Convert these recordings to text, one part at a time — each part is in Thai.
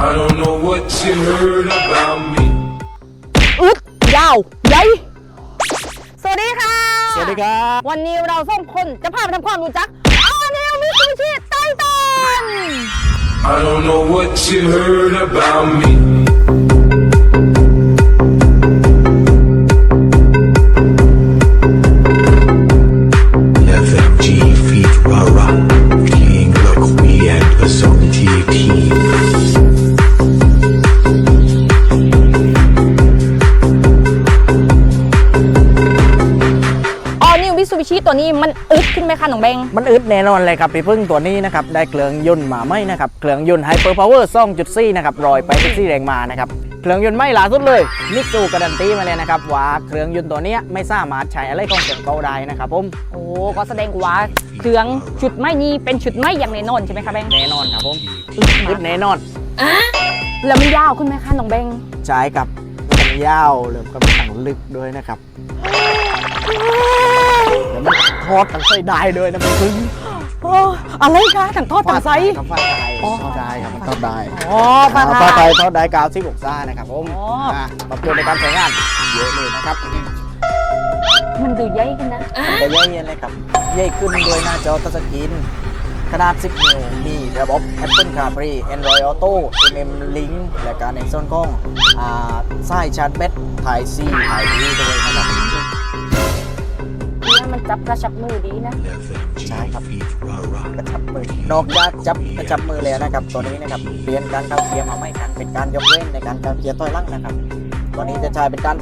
I don't know what you heard about me. อึดยาวใหญ่สวัสดีค่ะ สวัสดีครับ วันนี้เราส่งคนจะพาไปทำความรู้จักอาเนลมิซูบิชิไททัน I don't know what you heard about me. ชิตัวนี้มันอึดขึ้นไหมคะน้องเบงมันอึดแน่นอนเลยครับพี่พึ่งตัวนี้นะครับได้เครื่องยนต์มาไหมนะครับเครื่องยนต์ไฮเปอร์พาวเวอร์2.4นะครับรอยไปแท็กซี่แรงมานะครับเครื่องยนต์ไม่ล่าสุดเลยมิตซูการันตีมาเลยนะครับว่าเครื่องยนต์ตัวเนี้ยไม่สามารถใช้อะไรของเครื่องเก่าได้นะครับผมโอ้ก็แสดงว่าเครื่องชุดไม่นี้เป็นชุดไม่อย่างแน่นอนใช่ไหมคะเบงแน่นอนครับผมอึดแน่นอนแล้วมันยาวขึ้นไหมคะน้องเบงใช้กับมันยาวเริ่มกับถังลึกด้วยนะครับเดี๋ยวมัน ทอดตั้งไส้ได้ด้วยนะพี่พึ่งโอ้อะไรคะถังทอดถังไซส์ครับฟาดไทยอ๋อทอดได้ครับมันทอดได้อ๋อปลาปลาไทไทยยทอดได้กาวซิบกซ่านะครับผมอ๋ออ่าปรับตัวในการใช้งานเยอะเลยนะครับมันดูใหญ่ขึ้นนะแต่ย่อยเลยครับย่อยขึ้นด้วยหน้าจอทัชสกรีนขนาด 10 นิ้ว มีระบบ Apple CarPlay Android Auto MM Link และการในส่วนของอ่าสายชาร์จแบตถ่าย C ถ่าย D ด้วยนะครับเนี่ยมัน จับกระชับมือดีนะ FMG feat Rara, กระชับมือนอกจากจับกระชับมือแล้วนะครับ ตัวนี้นะครับเปลี่ยนการเข้าเกียร์มาไม่กันเป็นการยกเว้นในการเข้าเกียร์ถอยหลังนะครับ ตัวนี้จะใช้เป็นการ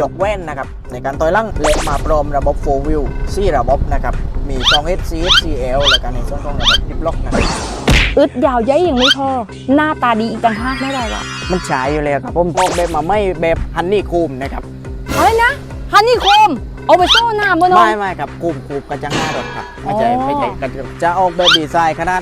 ยกเว้นนะครับในการถอยหลังเล็มาพร้อมระบบ4 wheel 4ระบบนะครับมีช่อง HC HCL และการในส่วนของระบบดิฟล็อกนะครับอึดยาวใหญ่อย่างนี้พอ หน้าตาดีอีกต่างหากไม่ได้หรอมันใช้อยู่แล้วครับผมออกแบบมาไม่แบบฮันนี่คูมนะครับอะไรนะฮันนี่โคม เอาไปโซ่น้ำบนน้อไม่งไม่ครับคูมคูมกระจังหน้ารถครับไม่ใช่อ๋อ ไม่ใช่กระจังจะออกแบบดีไซน์ขนาด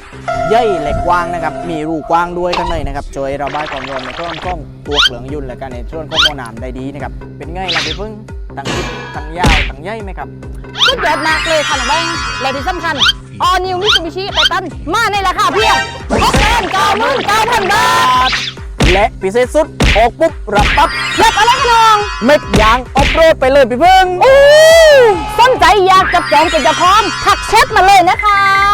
ใหญ่เหล็กกว้างนะครับ มีรูกว้างด้วยข้างในนะครับช่วยระบายความร้อนในช่วงของตัวเครื่องยนต์และการในช่วงของโมน้ำได้ดีนะครับเป็นไงล่ะพี่พึ่งตั้งยิบตั้งยาวตั้งใหญ่ไหมครับ สุดยอดมากเลยค่ะน้องแบงค์และที่สำคัญออนิวมิซูบิชิไททันมาในราคาเพียง6 9 9 9 0 0บาท และพิเศษสุดออกปุ๊บรับปั๊บเล็กอะไรคะน้อง เม็ดยางออฟโรดไปเลยพี่พึ่งอู้สนใจอยากจับจองเป็นเจ้าของทักแชทมาเลยนะคะ